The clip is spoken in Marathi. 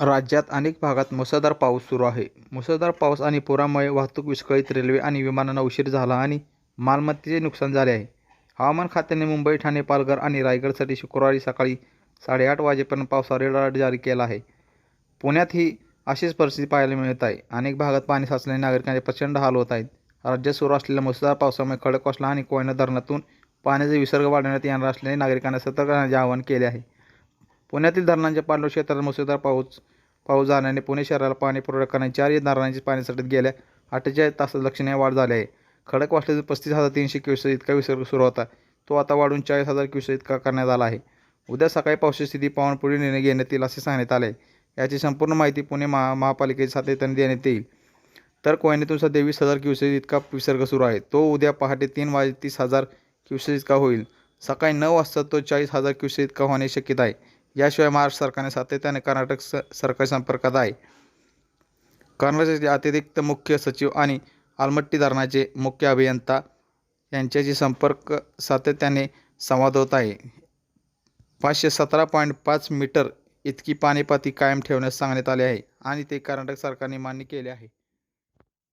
राज्यात अनेक भागात मुसळधार पाऊस सुरू आहे. मुसळधार पाऊस आणि पुरामुळे वाहतूक विस्कळीत, रेल्वे आणि विमानांना उशीर झाला आणि मालमत्तेचे नुकसान झाले आहे. हवामान खात्याने मुंबई, ठाणे, पालघर आणि रायगडसाठी शुक्रवारी सकाळी साडेआठ वाजेपर्यंत पावसाळा रेड अलर्ट जारी केला आहे. पुण्यातही अशीच परिस्थिती पाहायला मिळत आहे. अनेक भागात पाणी साचल्याने नागरिकांचे प्रचंड हाल होत आहेत. राज्यात सुरू असलेल्या मुसळधार पावसामुळे खडकवासला आणि कोयना धरणातून पाण्याचा विसर्ग वाढवण्यात येणार असल्याने नागरिकांना सतर्क राहण्याचे आवाहन केले आहे. पुण्यातील धरणांच्या पाणलोट क्षेत्रात मुसळधार पाऊस पाऊस झाल्याने पुणे शहराला पाणी पुरवठा करणाऱ्या चारही धरणांच्या पाणीसाठ्यात गेल्या अठ्ठेचाळीस तासात लक्षणीय वाढ झाली आहे. खडक खडकवासल्यातून पस्तीस हजार तीनशे क्युसेक इतका विसर्ग सुरू होता, तो आता वाढून चाळीस हजार क्युसेक इतका करण्यात आला आहे. उद्या सकाळी पावसाची स्थिती पाहून पुढील निर्णय घेण्यात येईल असे सांगण्यात आले याची संपूर्ण माहिती पुणे महा महापालिकेच्या सातत्याने देण्यात येईल. तर कोयनेतून सध्या वीस हजार क्युसेक इतका विसर्ग सुरू आहे. तो उद्या पहाटे तीन वाजे तीस हजार क्युसेक इतका होईल. सकाळी नऊ वाजता तो चाळीस हजार क्युसेक इतका होण्याची शक्यता आहे. याशिवाय महाराष्ट्र सरकारने सातत्याने कर्नाटक स सरकारी संपर्कात आहे. कर्नाटकचे अतिरिक्त मुख्य सचिव आणि आलमट्टी धरणाचे मुख्य अभियंता यांच्याशी संपर्क सातत्याने संवाद होत आहे. पाचशे सतरा पॉईंट पाच मीटर इतकी पाणीपाती कायम ठेवण्यास सांगण्यात आले आहे आणि ते कर्नाटक सरकारने मान्य केले आहे.